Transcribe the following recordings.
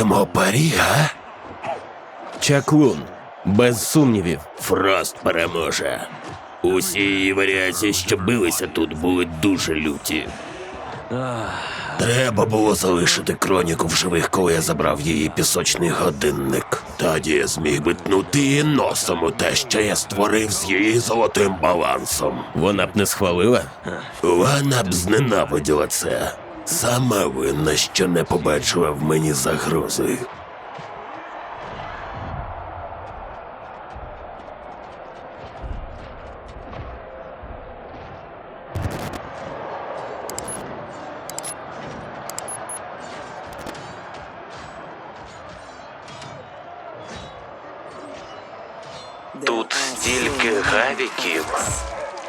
Кладемо парі, а? Чаклун, без сумнівів. Фрост переможе. Усі її варіації, що билися тут, були дуже люті. Треба було залишити кроніку в живих, коли я забрав її пісочний годинник. Тоді я зміг би тнути її носом у те, що я створив з її золотим балансом. Вона б не схвалила. Вона б зненавиділа це. Сама винна, що не побачила в мені загрози. Тут стільки гавіків.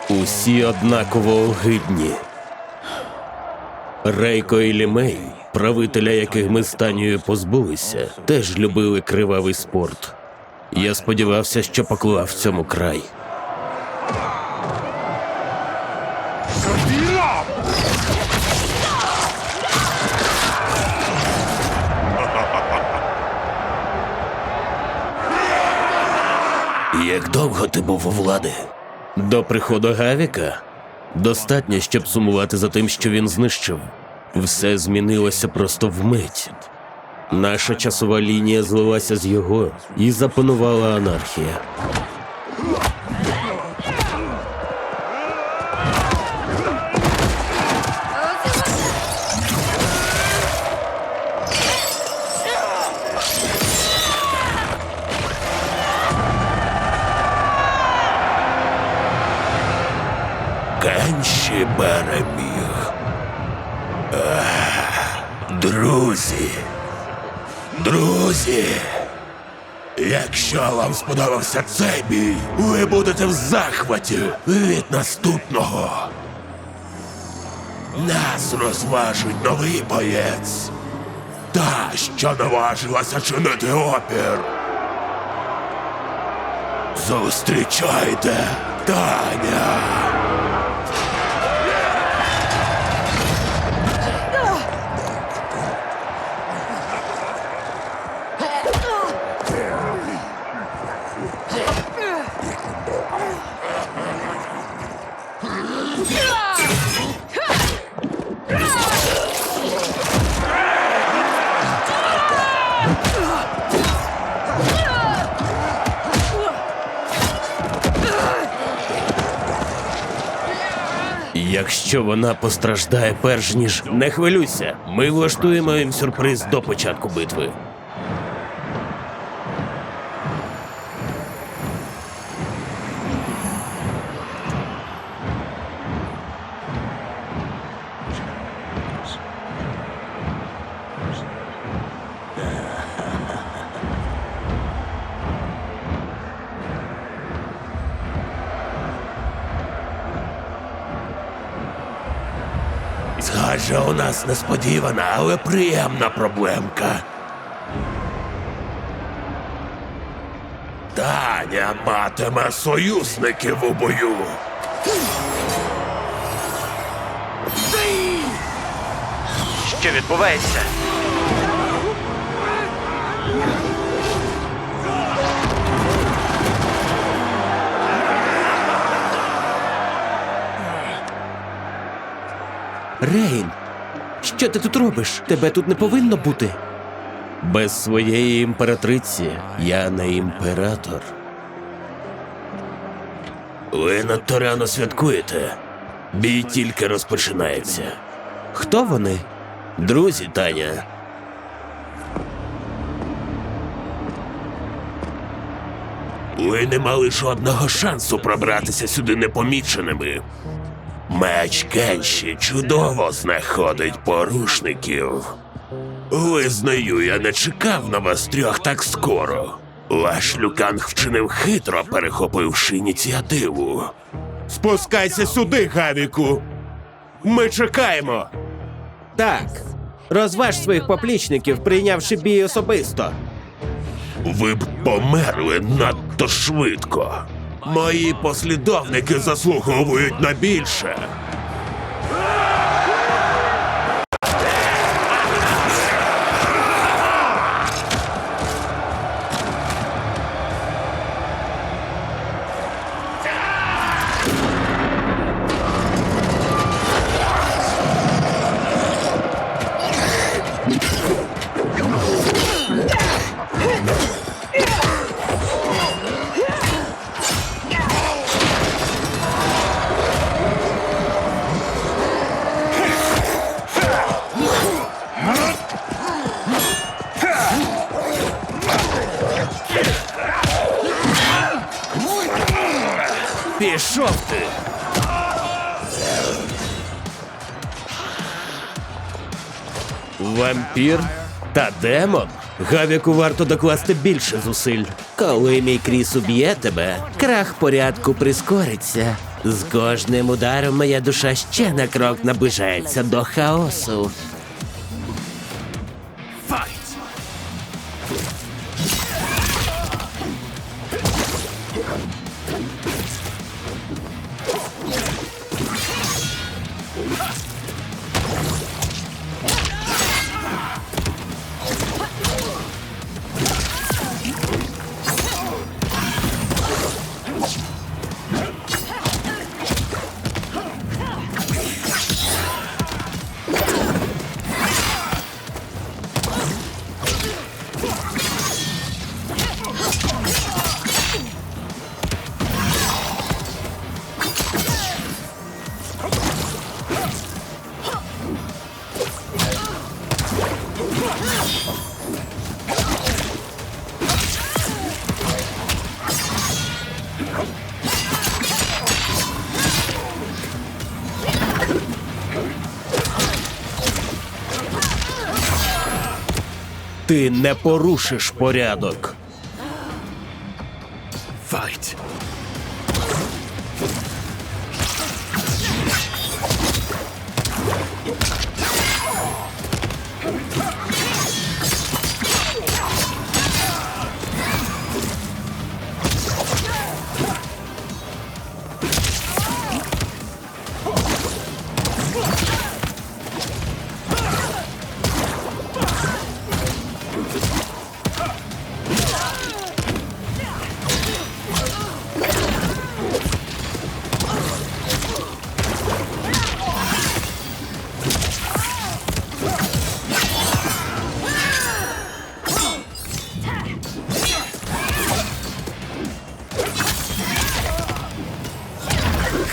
Усі однаково огидні. Рейко і Лімей, правителя яких ми з Танією позбулися, теж любили кривавий спорт. Я сподівався, що поклав цьому край. Як довго ти був у влади? До приходу Гавіка достатньо, щоб сумувати за тим, що він знищив. Все змінилося просто вмить. Наша часова лінія злилася з його і запанувала анархія. Друзі. Друзі. Якщо вам сподобався цей бій, ви будете в захваті від наступного. Нас розважить новий боєць. Та, що наважилася чинити опір. Зустрічайте, Таня. Якщо вона постраждає перш ніж не хвилюйся, ми влаштуємо їм сюрприз до початку битви. Нас несподівана, але приємна проблемка. Таня матиме союзників у бою. Що відбувається? Рейн, що ти тут робиш? Тебе тут не повинно бути. Без своєї імператриці я не імператор. Ви надто рано святкуєте. Бій тільки розпочинається. Хто вони? Друзі, Таня. Ви не мали жодного шансу пробратися сюди непоміченими. Меч Кенші чудово знаходить порушників. Визнаю, я не чекав на вас трьох так скоро. Ваш Люканг вчинив хитро, перехопивши ініціативу. Спускайся сюди, Гавіку. Ми чекаємо. Так. Розваж своїх поплічників, прийнявши бій особисто. Ви б померли надто швидко. Мої послідовники заслуговують на більше. Вампір та демон. Гавіку варто докласти більше зусиль. Коли мій кріс уб'є тебе, крах порядку прискориться. З кожним ударом моя душа ще на крок наближається до хаосу. Ти не порушиш порядок. Файт.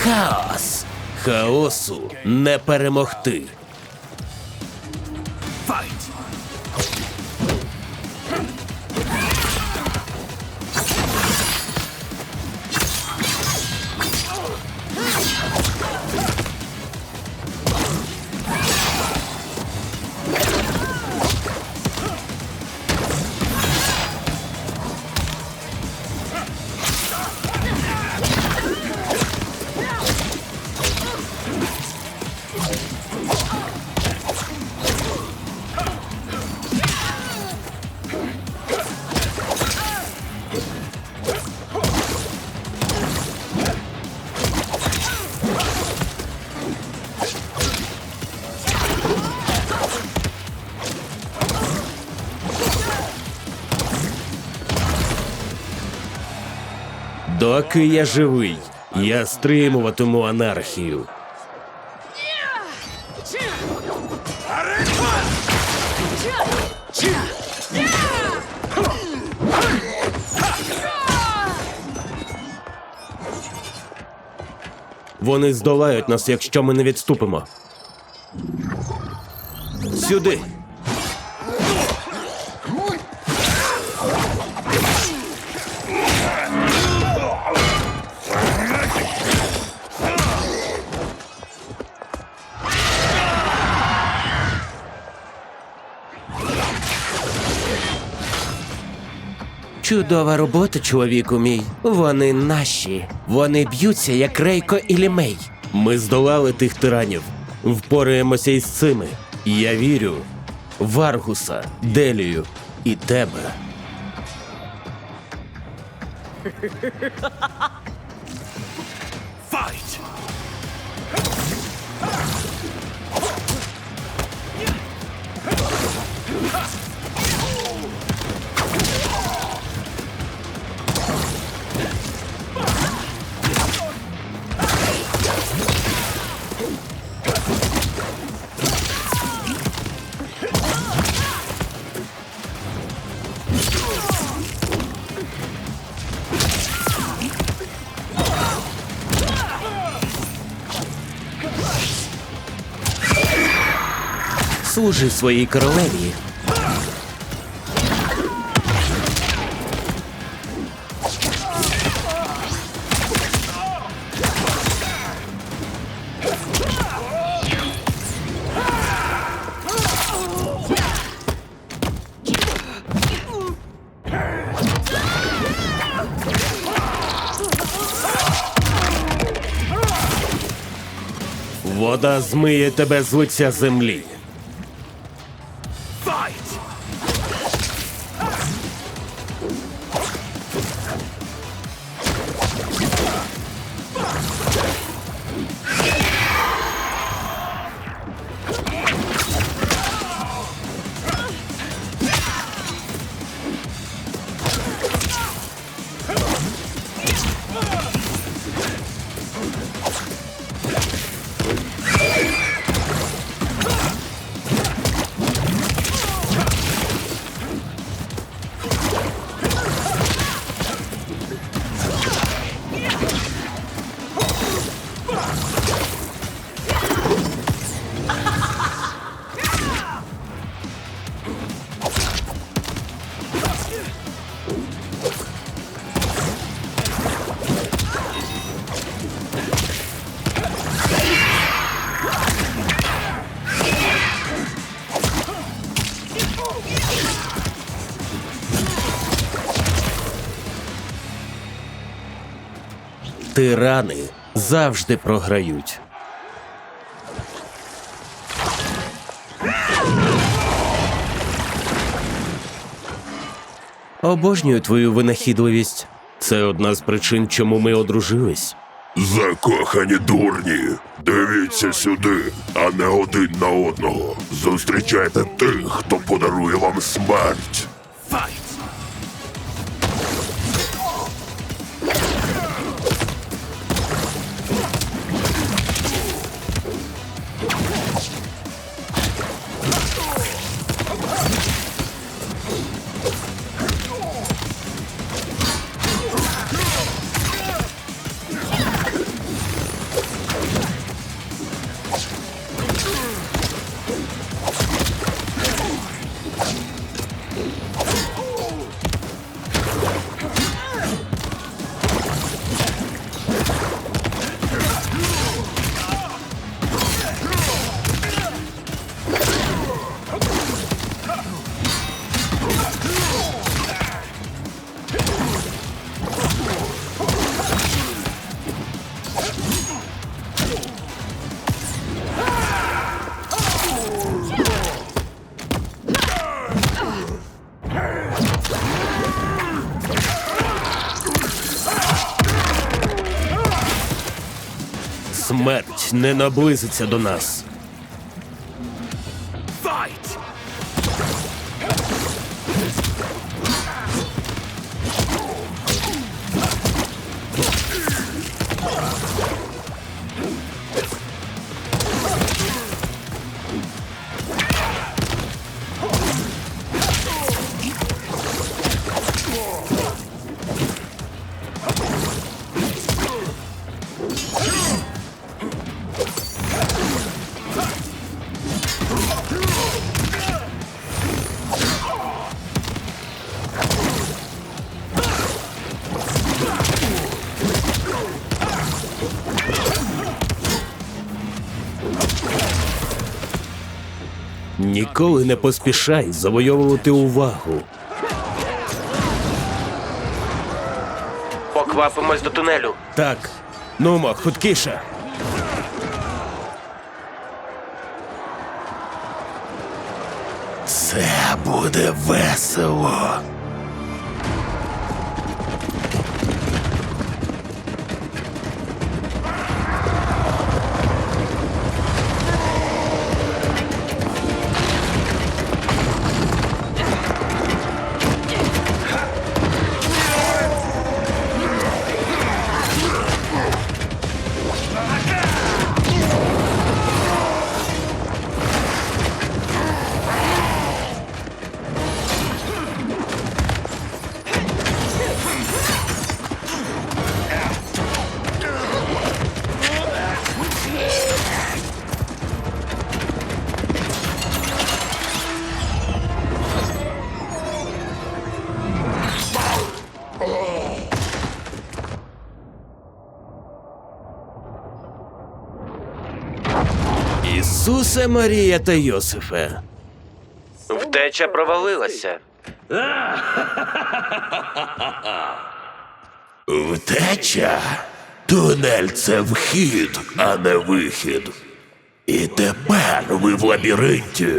Хаос. Хаосу не перемогти. Доки я живий, я стримуватиму анархію. Вони здолають нас, якщо ми не відступимо. Сюди. Чудова робота, чоловіку мій. Вони наші. Вони б'ються, як Рейко і Лімей. Ми здолали тих тиранів. Впораємося із цими. Я вірю. в Аргуса, Делію і тебе. служив своїй королеві. Вода змиє тебе з лиця землі. Тирани завжди програють. Обожнюю твою винахідливість. Це одна з причин, чому ми одружились. Закохані дурні, дивіться сюди, а не один на одного. Зустрічайте тих, хто подарує вам смерть. Смерть не наблизиться до нас. Ніколи не поспішай завойовувати увагу. Поквапимось до тунелю. Так, нумо, хуткіше. Це буде весело. Ісусе Марія та Йосифе. Втеча провалилася. Втеча? Тунель це вхід, а не вихід. І тепер ви в лабіринті.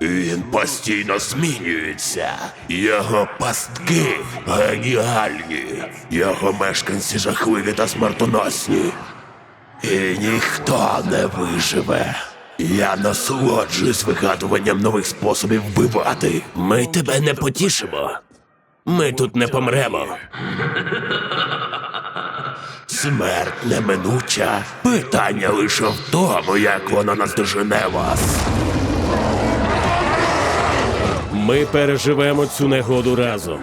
Він постійно змінюється. Його пастки геніальні. Його мешканці жахливі та смертоносні. І ніхто не виживе. Я насолоджуюсь вигадуванням нових способів вбивати. Ми тебе не потішимо. Ми тут не помремо. Смерть неминуча. Питання лише в тому, як вона наздожене вас. Ми переживемо цю негоду разом.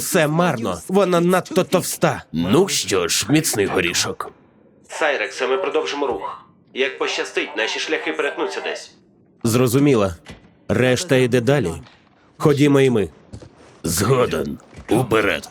Усе марно. Вона надто товста. Ну що ж, міцний горішок. Сайрексе, ми продовжимо рух. Як пощастить, наші шляхи перетнуться десь. Зрозуміла. Решта йде далі. Ходімо і ми. Згоден. Уперед.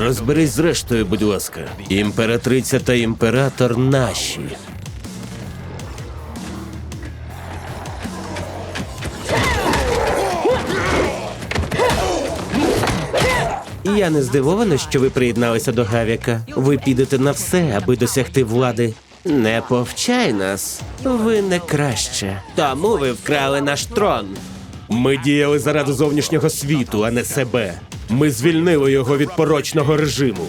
Розберись з рештою, будь ласка. Імператриця та імператор наші. Я не здивована, що ви приєдналися до Гавіка. Ви підете на все, аби досягти влади. Не повчай нас. Ви не краще. Тому ви вкрали наш трон. Ми діяли заради зовнішнього світу, а не себе. Ми звільнили його від порочного режиму.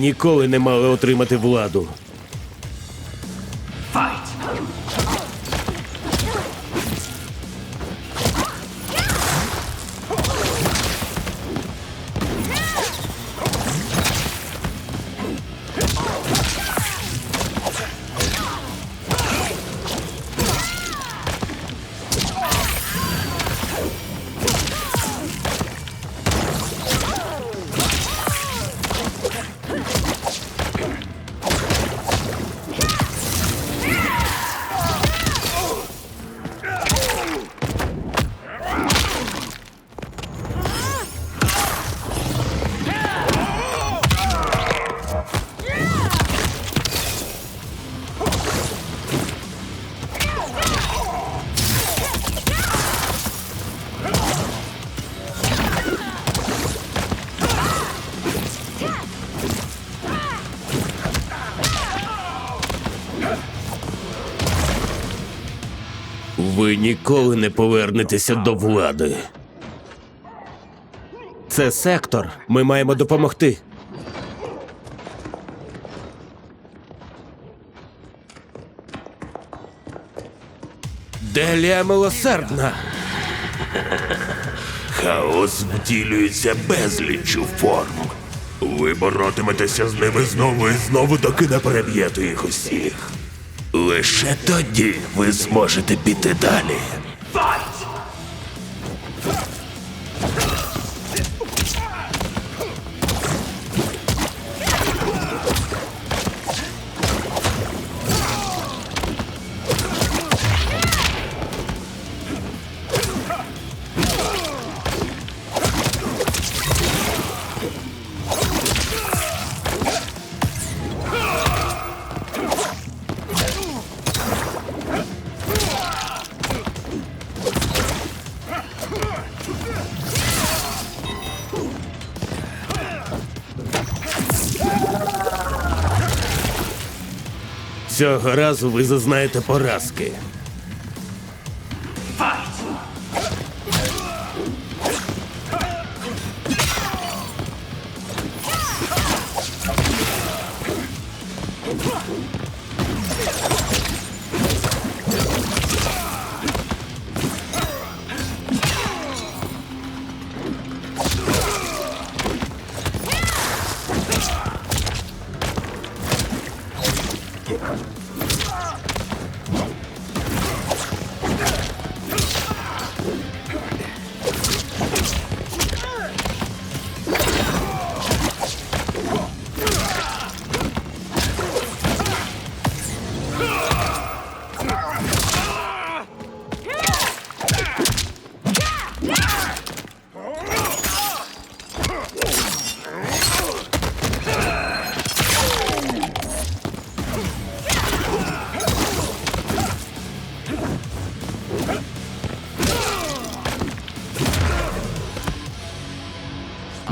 Ніколи не мали отримати владу. Ви ніколи не повернетеся до влади. Це сектор. Ми маємо допомогти. Делія милосердна. Хаос втілюється безліччю форм. Ви боротиметеся з ними знову і знову, доки не переб'єте їх усіх. Лише тоді ви зможете піти далі. Цього разу ви зазнаєте поразки.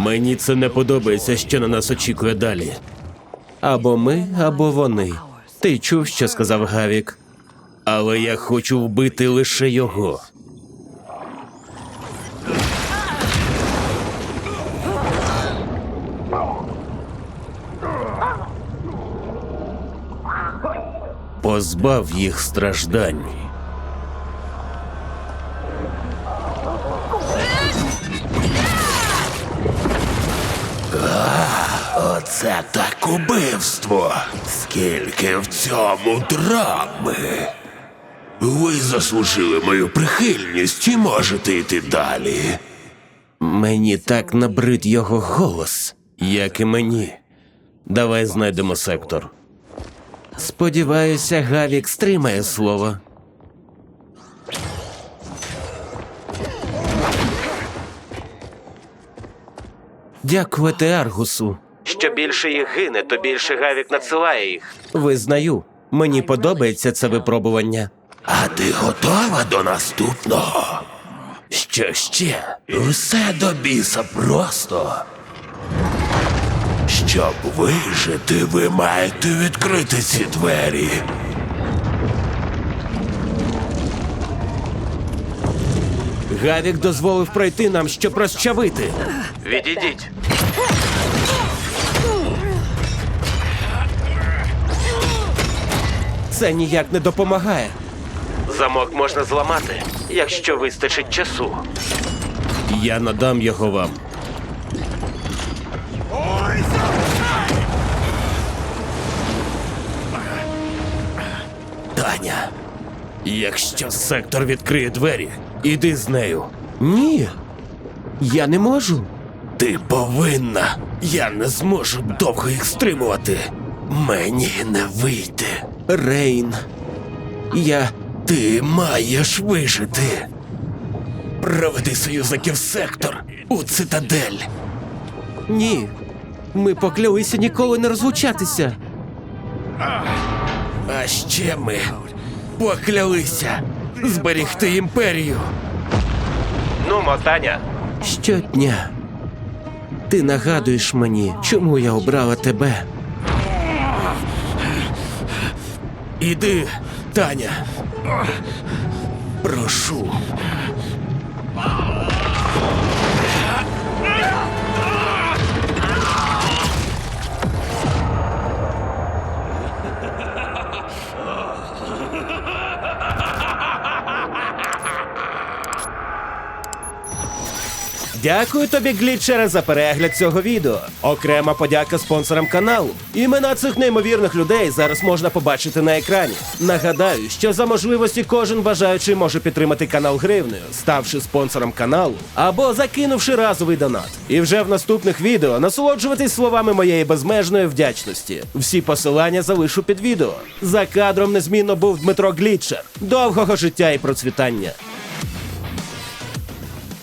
Мені це не подобається, що на нас очікує далі. Або ми, або вони. Ти чув, що сказав Гавік. Але я хочу вбити лише його. Позбав їх страждань. Оце так убивство. Скільки в цьому драми. Ви заслужили мою прихильність і можете йти далі. Мені так набрид його голос, як і мені. Давай знайдемо сектор. Сподіваюся, Гавік стримає слово. Дякувати Аргусу. Що більше їх гине, то більше Гавік надсилає їх. Визнаю, мені подобається це випробування. А ти готова до наступного? Що ще? Все до біса просто. Щоб вижити, ви маєте відкрити ці двері. Гавік дозволив пройти нам, щоб розчавити. Відійдіть. Це ніяк не допомагає. Замок можна зламати, якщо вистачить часу. Я надам його вам. Таня, якщо сектор відкриє двері, іди з нею. Ні. Я не можу. Ти повинна. Я не зможу довго їх стримувати. Мені не вийде. Рейн. Я. Ти маєш вижити. Проведи союзників сектор у цитадель. Ні. Ми поклялися ніколи не розлучатися. А ще ми поклялися зберегти імперію. Ну, Мотаня, Щодня. Ти нагадуєш мені, чому я обрала тебе. Іди, Таня. Прошу. Дякую тобі, глітчере, за перегляд цього відео. Окрема подяка спонсорам каналу. Імена цих неймовірних людей зараз можна побачити на екрані. Нагадаю, що за можливості кожен бажаючий може підтримати канал гривнею, ставши спонсором каналу або закинувши разовий донат. І вже в наступних відео насолоджуватись словами моєї безмежної вдячності. Всі посилання залишу під відео. За кадром незмінно був Дмитро Глітчер. Довгого життя і процвітання.